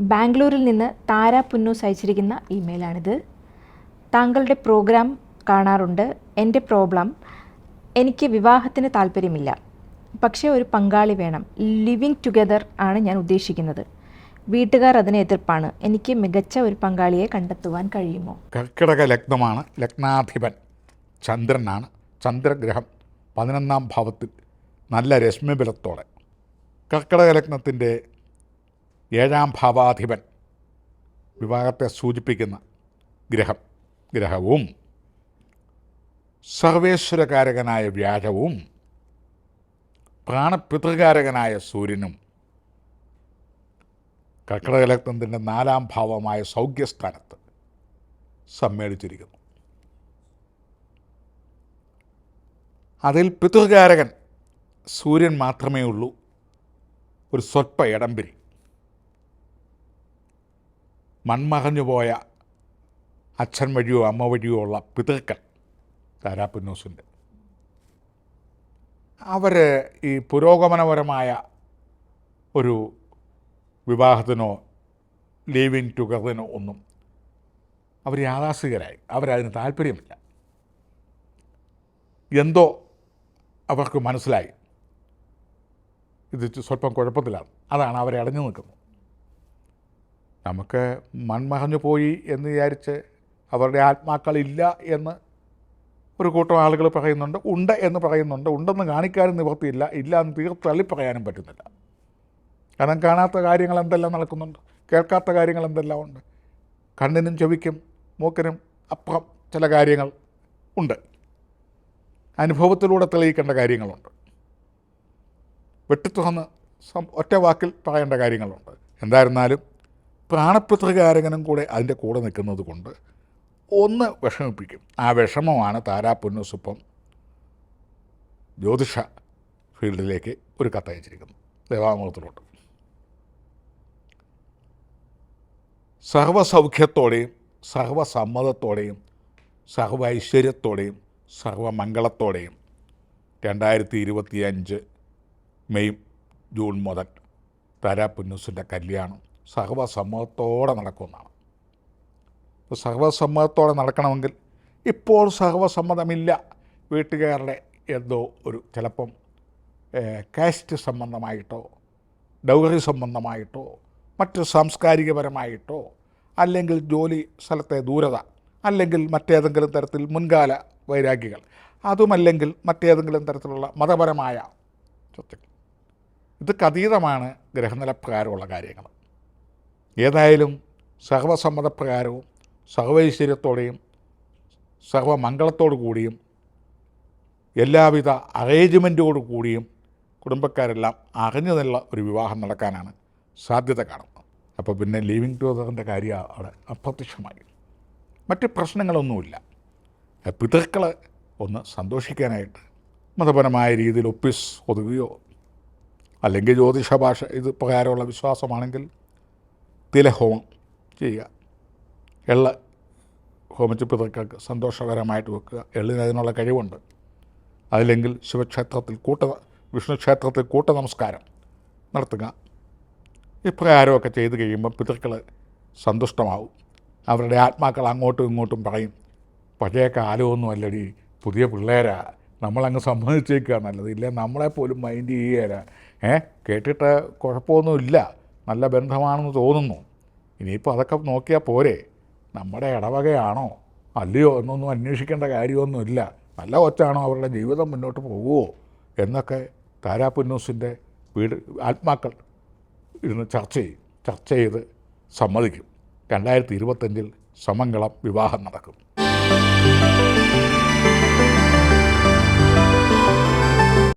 ബാംഗ്ലൂരിൽ നിന്ന് താര പുന്നൂസ് അയച്ചിരിക്കുന്ന ഇമെയിലാണിത്. താങ്കളുടെ പ്രോഗ്രാം കാണാറുണ്ട്. എന്റെ പ്രോബ്ലം എനിക്ക് വിവാഹത്തിന് താല്പര്യമില്ല. പക്ഷേ ഒരു പങ്കാളി വേണം. ലിവിങ് ടുഗെദർ ആണ് ഞാൻ ഉദ്ദേശിക്കുന്നത്. വീട്ടുകാർ അതിന് എതിർപ്പാണ്. എനിക്ക് മികച്ച ഒരു പങ്കാളിയെ കണ്ടെത്തുവാൻ കഴിയുമോ? കർക്കിടക ലഗ്നമാണ്. ലഗ്നാധിപൻ ചന്ദ്രനാണ്. ചന്ദ്രഗ്രഹം പതിനൊന്നാം ഭാവത്തിൽ നല്ല രശ്മിബലത്തോടെ കർക്കിടക ലഗ്നത്തിന്റെ ഏഴാം ഭാവാധിപൻ. വിവാഹത്തെ സൂചിപ്പിക്കുന്ന ഗ്രഹം ഗ്രഹവും സർവേശ്വരകാരകനായ വ്യാഴവും പ്രാണപിതൃകാരകനായ സൂര്യനും കർക്കിടകലഗ്നത്തിന്റെ നാലാം ഭാവമായ സൗഖ്യസ്ഥാനത്ത് സമ്മേളിച്ചിരിക്കുന്നു. അതിൽ പിതൃകാരകൻ സൂര്യൻ മാത്രമേ ഉള്ളൂ ഒരു സ്വൽപ്പ ഇടംപിരി മൺമറഞ്ഞുപോയ അച്ഛൻ വഴിയോ അമ്മ വഴിയോ ഉള്ള പിതൃക്കൾ താരാപ്പുന്നൂസിന്റെ അവർ ഈ പുരോഗമനപരമായ ഒരു വിവാഹത്തിനോ ലീവിങ് ടുഗറിനോ ഒന്നും അവർ യാഥാസ്ഥികരായി അവരതിന് താല്പര്യമില്ല. എന്തോ അവർക്ക് മനസ്സിലായി. ഇത് സ്വല്പം കുഴപ്പത്തിലാണ്. അതാണ് അവരെ അടഞ്ഞു നിൽക്കുന്നത്. നമുക്ക് മൺമഹഞ്ഞു പോയി എന്ന് വിചാരിച്ച് അവരുടെ ആത്മാക്കളില്ല എന്ന് ഒരു കൂട്ടം ആളുകൾ പറയുന്നുണ്ട്. ഉണ്ട് എന്ന് പറയുന്നുണ്ട്. ഉണ്ടെന്ന് കാണിക്കാനും നിവൃത്തിയില്ല. ഇല്ല എന്ന് തീർത്തള്ളി പറയാനും പറ്റുന്നില്ല. കാരണം കാണാത്ത കാര്യങ്ങൾ എന്തെല്ലാം നടക്കുന്നുണ്ട്? കേൾക്കാത്ത കാര്യങ്ങൾ എന്തെല്ലാം ഉണ്ട്? കണ്ണിനും ചെവിക്കും മൂക്കിനും അപ്പുറം ചില കാര്യങ്ങൾ ഉണ്ട്. അനുഭവത്തിലൂടെ തെളിയിക്കേണ്ട കാര്യങ്ങളുണ്ട്. വെട്ടിത്തുറന്ന് ഒറ്റ വാക്കിൽ പറയേണ്ട കാര്യങ്ങളുണ്ട്. എന്തായിരുന്നാലും പ്രാണപുത്രകാരകനും കൂടെ അതിന്റെ കൂടെ നിൽക്കുന്നത് കൊണ്ട് ഒന്ന് വിഷമിപ്പിക്കും. ആ വിഷമമാണ് താരാപുന്നസുപ്പം ജ്യോതിഷ ഫീൽഡിലേക്ക് ഒരു കത്തയച്ചിരിക്കുന്നു ദേവാമൂലത്തിലോട്ട് സർവസൗഖ്യത്തോടെയും സർവസമ്മതത്തോടെയും സർവ ഐശ്വര്യത്തോടെയും സർവമംഗളത്തോടെയും രണ്ടായിരത്തി ഇരുപത്തിയഞ്ച് മെയ് ജൂൺ മുതൽ താരാപുന്നൂസിന്റെ കല്യാണം സർവസമ്മതത്തോടെ നടക്കുമെന്നാണ്. അപ്പോൾ സഹവസമ്മതത്തോടെ നടക്കണമെങ്കിൽ ഇപ്പോൾ സഹവസമ്മതമില്ല വീട്ടുകാരുടെ എന്തോ ഒരു ചിലപ്പം കാസ്റ്റ് സംബന്ധമായിട്ടോ ഡൗറി സംബന്ധമായിട്ടോ മറ്റ് സാംസ്കാരികപരമായിട്ടോ അല്ലെങ്കിൽ ജോലി സ്ഥലത്തെ ദൂരത അല്ലെങ്കിൽ മറ്റേതെങ്കിലും തരത്തിൽ മുൻകാല വൈരാഗ്യങ്ങൾ അതുമല്ലെങ്കിൽ മറ്റേതെങ്കിലും തരത്തിലുള്ള മതപരമായ ചർച്ചകൾ ഇത് അതീതമാണ് ഗ്രഹനിലപ്രകാരമുള്ള കാര്യങ്ങൾ. ഏതായാലും സർവസമ്മതപ്രകാരവും സർവൈശ്വര്യത്തോടെയും സർവമംഗളത്തോടു കൂടിയും എല്ലാവിധ അറേഞ്ച്മെന്റോടു കൂടിയും കുടുംബക്കാരെല്ലാം അറിഞ്ഞു നിന്നുള്ള ഒരു വിവാഹം നടക്കാനാണ് സാധ്യത കാണുന്നത്. അപ്പോൾ പിന്നെ ലീവിങ് ടുഗദറിന്റെ കാര്യം അവിടെ അപ്രത്യക്ഷമായി. മറ്റ് പ്രശ്നങ്ങളൊന്നുമില്ല. പിതൃക്കൾ ഒന്ന് സന്തോഷിക്കാനായിട്ട് മതപരമായ രീതിയിൽ ഒപ്പിസ് ഒതുകുകയോ അല്ലെങ്കിൽ ജ്യോതിഷ ഭാഷ ഇത് പ്രകാരമുള്ള വിശ്വാസമാണെങ്കിൽ തിലഹോമം ചെയ്യുക. എള്ള ഹോമിച്ച് പിതൃക്കൾക്ക് സന്തോഷകരമായിട്ട് വെക്കുക. എള്ളിന് അതിനുള്ള കഴിവുണ്ട്. അതില്ലെങ്കിൽ ശിവക്ഷേത്രത്തിൽ കൂട്ട വിഷ്ണു ക്ഷേത്രത്തിൽ കൂട്ട നമസ്കാരം നടത്തുക. ഇപ്രകാരമൊക്കെ ചെയ്ത് കഴിയുമ്പോൾ പിതൃക്കൾ സന്തുഷ്ടമാവും. അവരുടെ ആത്മാക്കൾ അങ്ങോട്ടും ഇങ്ങോട്ടും പറയും പഴയ കാലമൊന്നും അല്ലടി പുതിയ പിള്ളേരാ. നമ്മളങ്ങ് സമ്മതിച്ചേക്കുക നല്ലത്. ഇല്ല നമ്മളെപ്പോലും മൈൻഡ് ചെയ്യുകയില്ല ഏ? കേട്ടിട്ട് കുഴപ്പമൊന്നുമില്ല. നല്ല ബന്ധമാണെന്ന് തോന്നുന്നു. ഇനിയിപ്പോൾ അതൊക്കെ നോക്കിയാൽ പോരെ. നമ്മുടെ ഇടവകയാണോ? അല്ലയോ എന്നൊന്നും അന്വേഷിക്കേണ്ട കാര്യമൊന്നുമില്ല. നല്ല കൊച്ചാണോ അവരുടെ ജീവിതം മുന്നോട്ട് പോകുമോ എന്നൊക്കെ താരാപുന്നൂസിന്റെ വീട് ആത്മാക്കൾ ഇരുന്ന് ചർച്ച ചെയ്യും. ചർച്ച ചെയ്ത് സമ്മതിക്കും. രണ്ടായിരത്തി ഇരുപത്തഞ്ചിൽ സമംഗളം വിവാഹം നടക്കും.